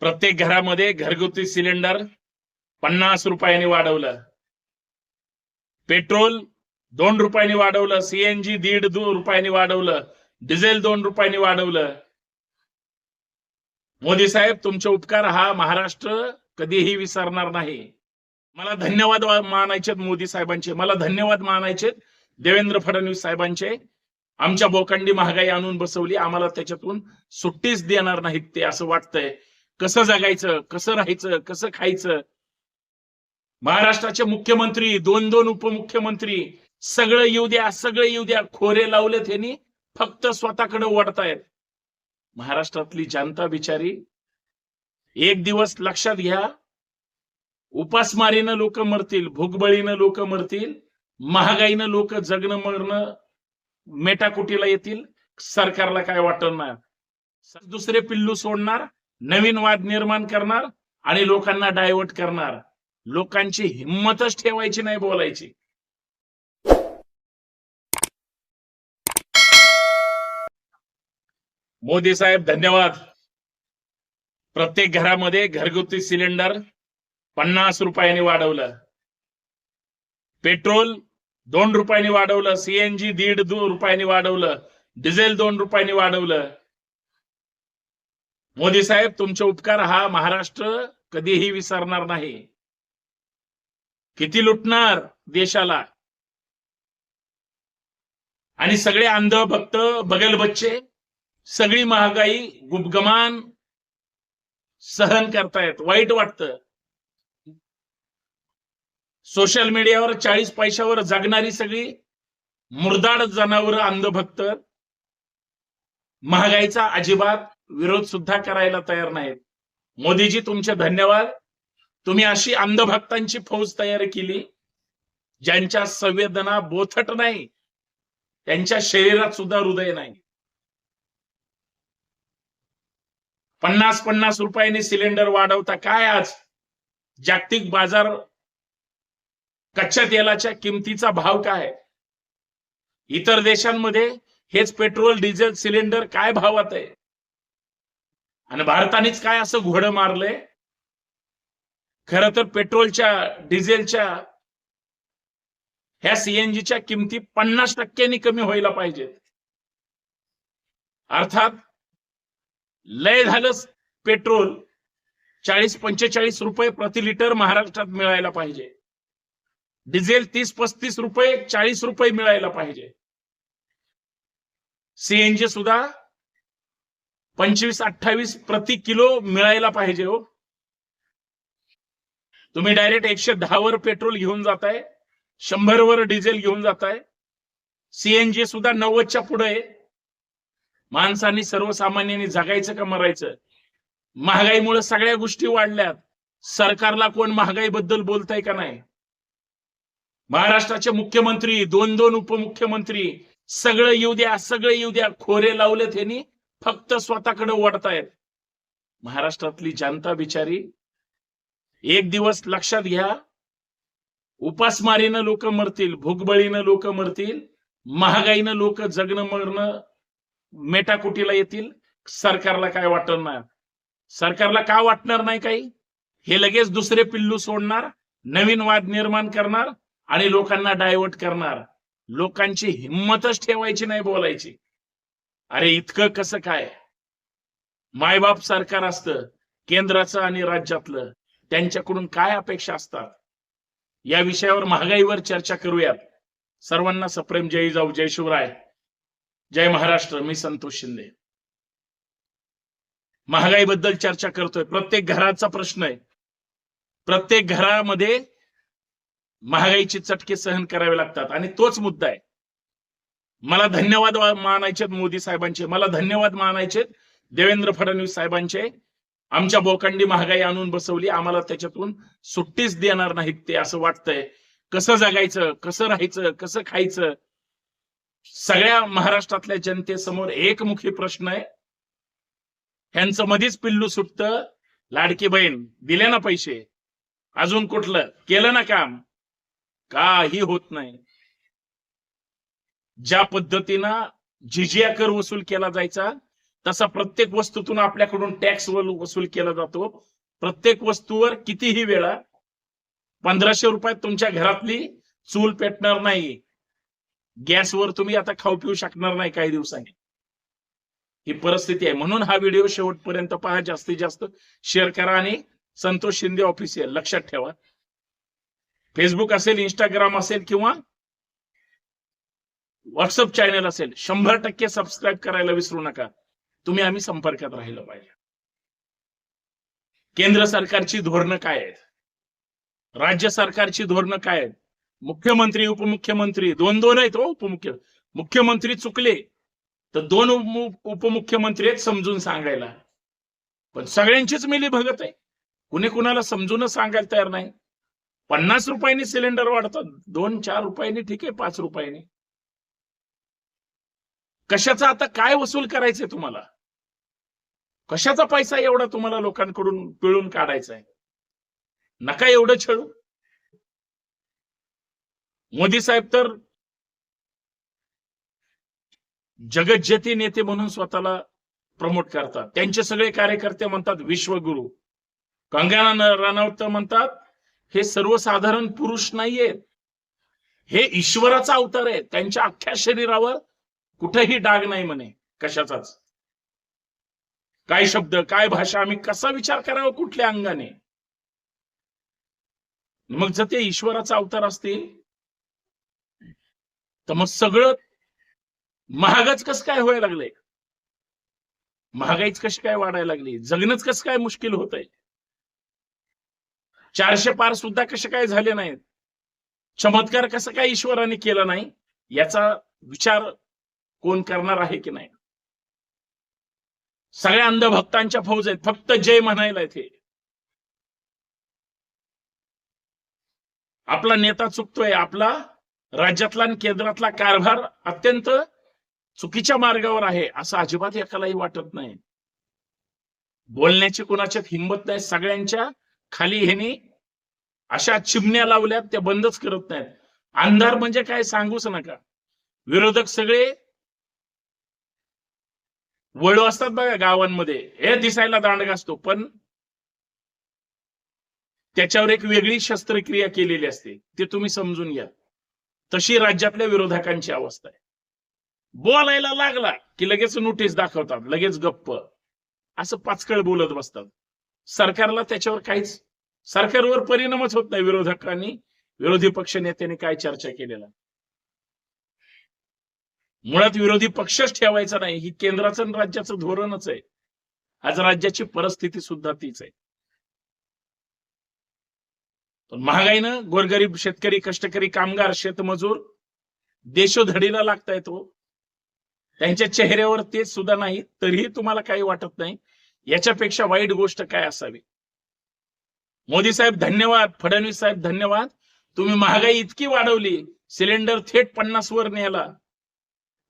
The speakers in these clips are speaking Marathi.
प्रत्येक घरामध्ये घरगुती सिलेंडर पन्नास रुपयांनी वाढवलं. पेट्रोल दोन रुपयांनी वाढवलं सीएनजी दीड रुपयांनी वाढवलं डिझेल दोन रुपयांनी वाढवलं. मोदी साहेब तुमचे उपकार हा महाराष्ट्र कधीही विसरणार नाही. मला धन्यवाद मानायचे मानायचेत मोदी साहेबांचे. मला धन्यवाद मानायचेत देवेंद्र फडणवीस साहेबांचे. आमच्या बोकांडी महागाई आणून बसवली. आम्हाला त्याच्यातून सुट्टीच देणार नाहीत ते असं वाटतंय. कसं जगायचं कसं राहायचं कसं खायचं? महाराष्ट्राचे मुख्यमंत्री दोन दोन उपमुख्यमंत्री सगळं येऊ द्या सगळं येऊ द्या खोरे लावले त्यांनी फक्त स्वतःकडे ओढतायत. महाराष्ट्रातली जनता बिचारी एक दिवस लक्षात घ्या उपासमारीनं लोक मरतील भूकबळीनं लोक मरतील महागाईनं लोक जगणं मरणं मेटाकुटीला येतील सरकारला काय वाटणार? दुसरे पिल्लू सोडणार नवीन वाद निर्माण करणार आणि लोकांना डायव्हर्ट करणार. लोकांची हिंमतच ठेवायची नाही बोलायची. मोदी साहेब धन्यवाद. प्रत्येक घरामध्ये घरगुती सिलेंडर पन्नास रुपयांनी वाढवलं. पेट्रोल दोन रुपयांनी वाढवलं. सीएनजी दीड दो रुपयांनी वाढवलं. डिझेल दोन रुपयांनी वाढवलं. मोदी साहेब तुमचे उपकार हा महाराष्ट्र कधीही विसरणार नाही. किती लुटणार देशाला? आणि सगळे अंध भक्त बगल बच्चे सगळी महागाई गुपगमान सहन करतायत वाईट वाटतं. सोशल मीडियावर चाळीस पैशावर जगणारी सगळी मुरदाड जनावर अंधभक्त. महागाईचा अजिबात विरोध सुद्धा करायला तयार नाहीत. मोदीजी तुमचे धन्यवाद. तुम्ही अशी अंधभक्तांची फौज तयार केली ज्यांच्या संवेदना बोथट नाही त्यांच्या शरीरात सुद्धा हृदय नाही. पन्नास पन्नास रुपयांनी सिलेंडर वाढवता काय आज? जागतिक बाजार कच्च्या तेलाच्या किमतीचा भाव काय? इतर देशांमध्ये हेच पेट्रोल डिझेल सिलेंडर काय भावात आहे? आणि भारतानेच काय असं घोडं मारलंय? खर तर पेट्रोलच्या डिझेलच्या ह्या सीएनजीच्या किमती पन्नास टक्क्यांनी कमी व्हायला पाहिजेत. अर्थात लय झालं पेट्रोल चाळीस पंचेचाळीस रुपये प्रति लिटर महाराष्ट्रात मिळायला पाहिजे. डिझेल तीस पस्तीस रुपये चाळीस रुपये मिळायला पाहिजे. सीएनजी सुद्धा पंचवीस अठ्ठावीस प्रति किलो मिळायला पाहिजे हो. तुम्ही डायरेक्ट एकशे दहा वर पेट्रोल घेऊन जाताय शंभर वर डिझेल घेऊन जाताय सीएनजी सुद्धा नव्वदच्या पुढे आहे. माणसांनी सर्वसामान्यांनी जगायचं का मरायचं? महागाईमुळे सगळ्या गोष्टी वाढल्यात. सरकारला कोण महागाईबद्दल बोलताय का नाही? महाराष्ट्राचे मुख्यमंत्री दोन दोन उपमुख्यमंत्री सगळं येऊ द्या सगळं येऊ द्या खोरे लावलेत यांनी फक्त स्वतःकडे ओढतायत. महाराष्ट्रातली जनता बिचारी एक दिवस लक्षात घ्या उपासमारीनं लोक मरतील भूकबळीनं लोक मरतील महागाईनं लोक जगणं मरणं मेटाकुटीला येतील. सरकारला काय वाटणार सरकारला का वाटणार नाही काही? हे लगेच दुसरे पिल्लू सोडणार नवीन वाद निर्माण करणार आणि लोकांना डायव्हर्ट करणार. लोकांची हिंमतच ठेवायची नाही बोलायची. अरे इतकं कसं काय? मायबाप सरकार असतं केंद्राचं आणि राज्यातलं. त्यांच्याकडून काय अपेक्षा असतात? या विषयावर महागाईवर चर्चा करूयात. सर्वांना सप्रेम जय जाऊ जय शिवराय. जय महाराष्ट्र मी संतोष शिंदे. महागाईबद्दल चर्चा करतोय. प्रत्येक घराचा प्रश्न आहे. प्रत्येक घरामध्ये महागाईचे चटके सहन करावे लागतात. आणि तोच मुद्दा आहे. मला धन्यवाद मानायचे मानायचेत मोदी साहेबांचे. मला धन्यवाद मानायचेत देवेंद्र फडणवीस साहेबांचे. आमच्या बोकांडी महागाई आणून बसवली. आम्हाला त्याच्यातून सुट्टीच देणार नाहीत ते असं वाटतंय. कसं जगायचं? कसं राहायचं? कसं खायचं? सगळ्या महाराष्ट्रातल्या जनतेसमोर एकमुखी प्रश्न आहे. ह्यांचं मधीच पिल्लू सुटत. लाडकी बहीण दिले ना पैसे. अजून कुठलं? केलं ना काम. काही होत नाही. ज्या पद्धतीनं जिजिया कर वसूल केला जायचा तसा प्रत्येक वस्तूतून आपल्याकडून टॅक्स वसूल केला जातो. प्रत्येक वस्तूवर कितीही वेळा पंधराशे रुपयात तुमच्या घरातली चूल पेटणार नाही. गॅसवर तुम्ही आता खाऊ पिऊ शकणार नाही काही दिवसांनी. ही परिस्थिती आहे. म्हणून हा व्हिडिओ शेवटपर्यंत पहा. जास्तीत जास्त शेअर करा आणि संतोष शिंदे ऑफिशियल लक्षात ठेवा. फेसबुक असेल इंस्टाग्राम असेल किंवा व्हॉट्सअप चॅनल असेल शंभर टक्के सबस्क्राईब करायला विसरू नका. तुम्ही आम्ही संपर्कात राहिलं पाहिजे. केंद्र सरकारची धोरणं काय आहेत? राज्य सरकारची धोरणं काय आहेत? मुख्यमंत्री उपमुख्यमंत्री दोन दोन आहेत हो उपमुख्य मुख्यमंत्री चुकले तर दोन उपमुख्यमंत्री आहेत समजून सांगायला. पण सगळ्यांचीच मिली भगत आहे. कुणी कुणाला समजूनच सांगायला तयार नाही. पन्नास रुपयांनी सिलेंडर वाढतात दोन चार रुपयांनी ठीक आहे पाच रुपयांनी. कशाचा आता काय वसूल करायचंय तुम्हाला? कशाचा पैसा एवढा तुम्हाला लोकांकडून पिळून काढायचा आहे नका एवढं छळू. मोदी साहेब तर जगज्जती नेते म्हणून स्वतःला प्रमोट करतात. त्यांचे सगळे कार्यकर्ते म्हणतात विश्वगुरु. कंगना रनौत तर म्हणतात हे सर्वसाधारण पुरुष नाहीयेत. हे ईश्वराचा अवतार आहे त्यांच्या अख्ख्या शरीरावर कुठेही डाग नाही म्हणे कशाचाच. काय शब्द काय भाषा आम्ही कसा विचार करावा कुठल्या अंगाने? मग जर ते ईश्वराचा अवतार असतील तर मग सगळं महागच कसं काय व्हायला लागले महागाईच कशी काय वाढायला लागली? जगणंच कसं काय मुश्किल होत आहे चारशे पार सुद्धा कसे काय झाले नाहीत? चमत्कार कसं काय ईश्वराने केला नाही? याचा विचार कोण करणार आहे की नाही? सगळ्या अंधभक्तांच्या फौज आहेत. फक्त जय म्हणायला ते आपला नेता चुकतोय. आपला राज्यातला आणि केंद्रातला कारभार अत्यंत चुकीच्या मार्गावर आहे. असं अजिबात एकालाही वाटत नाही. बोलण्याची कुणाच्यात हिंमत नाही. सगळ्यांच्या खाली ह्यानी अशा चिमण्या लावल्यात. त्या बंदच करत नाहीत. अंधार म्हणजे काय? सांगूच नका. विरोधक सगळे वळू असतात बघा गावांमध्ये. हे दिसायला दांडगा असतो पण त्याच्यावर एक वेगळी शस्त्रक्रिया केलेली असते. ते तुम्ही समजून घ्या. तशी राज्यातल्या विरोधकांची अवस्था आहे. बोलायला लागला की लगेच नोटीस दाखवतात लगेच गप्प. असं पाचकळ बोलत बसतात. सरकारला त्याच्यावर काहीच सरकारवर परिणामच होत नाही. विरोधकांनी विरोधी पक्ष नेत्यांनी काय चर्चा केलेला? मुळात विरोधी पक्षच ठेवायचा नाही. ही केंद्राचं आणि राज्याचं धोरणच आहे. आज राज्याची परिस्थिती सुद्धा तीच आहे. पण महागाईनं गोरगरीब शेतकरी कष्टकरी कामगार शेतमजूर देशोधडीला लागताय तो हो. त्यांच्या चेहऱ्यावर तेच सुद्धा नाही तरीही तुम्हाला काही वाटत नाही. याच्यापेक्षा वाईट गोष्ट काय असावी? मोदी साहेब धन्यवाद. फडणवीस साहेब धन्यवाद. तुम्ही महागाई इतकी वाढवली. सिलेंडर थेट पन्नास वर नेला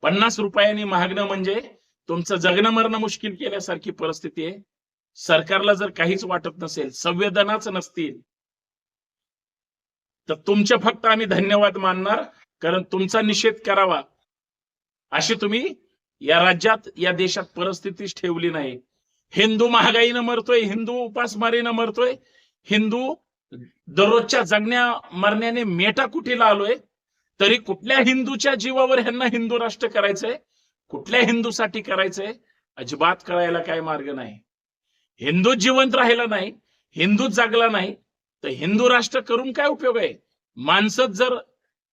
पन्नास रुपयांनी महागणं म्हणजे तुमचं जगणं मरणं मुश्किल केल्यासारखी परिस्थिती आहे. सरकारला जर काहीच वाटत नसेल संवेदनाच नसतील तर तुमचे फक्त आम्ही धन्यवाद मानणार कारण तुमचा निषेध करावा. अशी तुम्ही या राज्यात या देशात परिस्थितीच ठेवली नाही. हिंदू महागाईनं मरतोय हिंदू उपासमारीनं मरतोय हिंदू दररोजच्या जगण्या मरण्याने मेटा कुठेला आलोय तरी कुठल्या हिंदूच्या जीवावर ह्यांना हिंदू राष्ट्र करायचंय? कुठल्या हिंदूसाठी करायचंय? अजिबात करायला काय मार्ग नाही. हिंदू जिवंत राहिला नाही हिंदू जागला नाही तर हिंदू राष्ट्र करून काय उपयोग आहे? माणसंच जर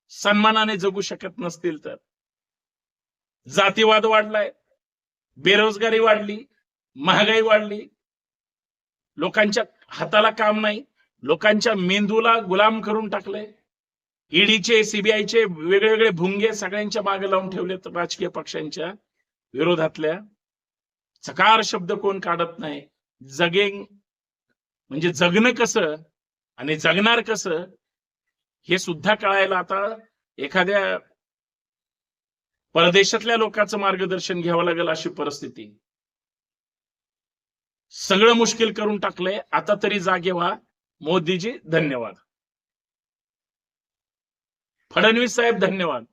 सन्मानाने जगू शकत नसतील तर. जातीवाद वाढलाय बेरोजगारी वाढली महागाई वाढली. लोकांच्या हाताला काम नाही लोकांच्या मेंदूला गुलाम करून टाकलंय. ईडीचे सीबीआयचे वेगळे वेगळे भुंगे सगळ्यांच्या मागे लावून ठेवलेत राजकीय पक्षांच्या विरोधातल्या. चकार शब्द कोण काढत नाही. जगेन म्हणजे जगणं कसं आणि जगणार कसं हे सुद्धा कळायला आता एखाद्या परदेशातल्या लोकांचं मार्गदर्शन घ्यावं लागेल अशी परिस्थिती. सगळं मुश्किल करून टाकलंय. आता तरी जागे व्हा. मोदीजी धन्यवाद. फडणवीस साहेब धन्यवाद.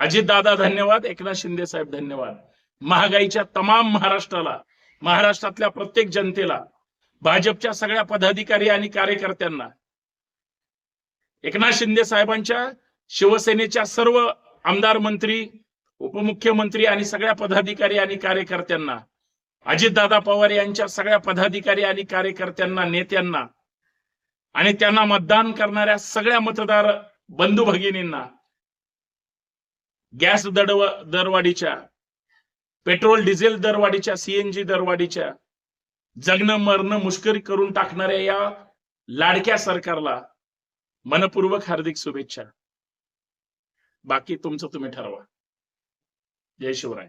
अजित दादा धन्यवाद. एकनाथ शिंदे साहेब धन्यवाद. महागाईच्या तमाम महाराष्ट्राला महाराष्ट्रातल्या प्रत्येक जनतेला भाजपच्या सगळ्या पदाधिकारी आणि कार्यकर्त्यांना एकनाथ शिंदे साहेबांच्या शिवसेनेच्या सर्व आमदार मंत्री उपमुख्यमंत्री आणि सगळ्या पदाधिकारी आणि कार्यकर्त्यांना अजितदादा पवार यांच्या सगळ्या पदाधिकारी आणि कार्यकर्त्यांना नेत्यांना आणि त्यांना मतदान करणाऱ्या सगळ्या मतदार बंधू भगिनींना गॅस दरव दरवाढीच्या पेट्रोल डिझेल दरवाढीच्या सीएनजी दरवाढीच्या जगणं मरणं मुश्किल करून टाकणाऱ्या या लाडक्या सरकारला मनपूर्वक हार्दिक शुभेच्छा. बाकी तुमचं तुम्ही ठरवा. जय शिवराय.